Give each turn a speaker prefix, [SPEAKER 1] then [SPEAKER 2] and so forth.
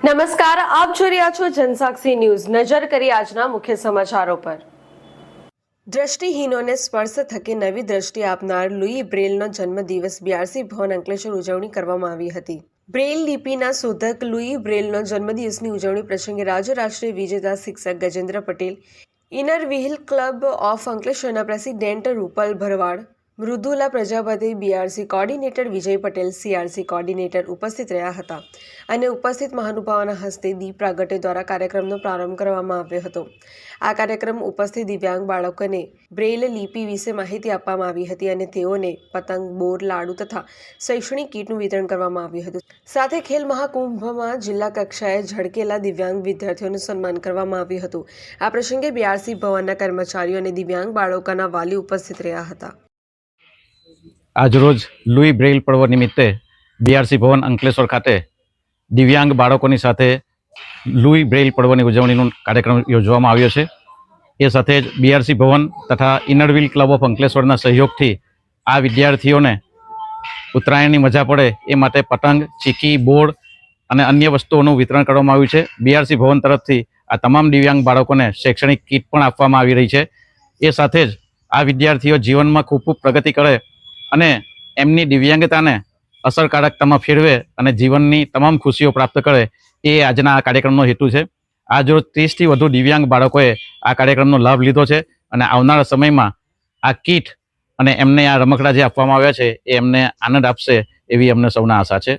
[SPEAKER 1] નમસ્કાર, આપ જોઈ રહ્યા છો જનસાક્ષી ન્યૂઝ. નજર કરી આજના મુખ્ય સમાચારો પર. દ્રષ્ટિહીનોને સ્પર્શ થકી નવી દ્રષ્ટિ આપનાર લુઈ બ્રેલનો જન્મદિવસ બીઆરસી ભવન અંકલેશ્વર ઉજવણી કરવામાં આવી હતી. બ્રેલ લિપિના શોધક લુઈ બ્રેલનો જન્મદિવસની ઉજવણી પ્રસંગે રાજ્યરાષ્ટ્રીય વિજેતા શિક્ષક Gajendra Patel, Inner Wheel Club of અંકલેશ્વરના president Rupal Bharwad Mridula Prajapati BRC coordinator, Vijay Patel CRC coordinator ઉપસ્થિત રહ્યા હતા અને ઉપસ્થિત મહાનુભાવોના હસ્તે દીપ પ્રાગટ્ય દ્વારા કાર્યક્રમનો પ્રારંભ કરવામાં આવ્યો હતો. આ કાર્યક્રમ ઉપસ્થિત દિવ્યાંગ બાળકોને બ્રેલ લિપિ વિશે માહિતી આપવામાં આવી હતી અને તેઓને પતંગ, બોર, લાડુ તથા શૈક્ષણિક કીટનું વિતરણ કરવામાં આવ્યું હતું. સાથે ખેલ મહાકુંભમાં જિલ્લા કક્ષાએ ઝળકેલા દિવ્યાંગ વિદ્યાર્થીઓનું સન્માન કરવામાં આવ્યું હતું. આ પ્રસંગે બીઆરસી ભવનના કર્મચારીઓ અને દિવ્યાંગ બાળકોના વાલી ઉપસ્થિત રહ્યા હતા.
[SPEAKER 2] આજરોજ લુઈ બ્રેઇલ પર્વ નિમિત્તે બીઆરસી ભવન અંકલેશ્વર ખાતે દિવ્યાંગ બાળકોની સાથે લુઈ બ્રેઇલ પર્વની ઉજવણીનો કાર્યક્રમ યોજવામાં આવ્યો છે. એ સાથે જ બીઆરસી ભવન તથા ઇનરવિલ ક્લબ ઓફ અંકલેશ્વરના સહયોગથી આ વિદ્યાર્થીઓને ઉત્તરાયણની મજા પડે એ માટે પતંગ, ચીકી, બોર્ડ અને અન્ય વસ્તુઓનું વિતરણ કરવામાં આવ્યું છે. બીઆરસી ભવન તરફથી આ તમામ દિવ્યાંગ બાળકોને શૈક્ષણિક કીટ પણ આપવામાં આવી રહી છે. એ સાથે જ આ વિદ્યાર્થીઓ જીવનમાં ખૂબ ખૂબ પ્રગતિ કરે અને એમની દિવ્યાંગતાને અસરકારકતામાં ફેરવે અને જીવનની તમામ ખુશીઓ પ્રાપ્ત કરે એ આજના આ કાર્યક્રમનો હેતુ છે. આજરોજ ત્રીસથી વધુ દિવ્યાંગ બાળકોએ આ કાર્યક્રમનો લાભ લીધો છે અને આવનારા સમયમાં આ કીટ અને એમને આ રમકડા જે આપવામાં આવ્યા છે એ એમને આનંદ આપશે એવી અમને સૌના આશા છે.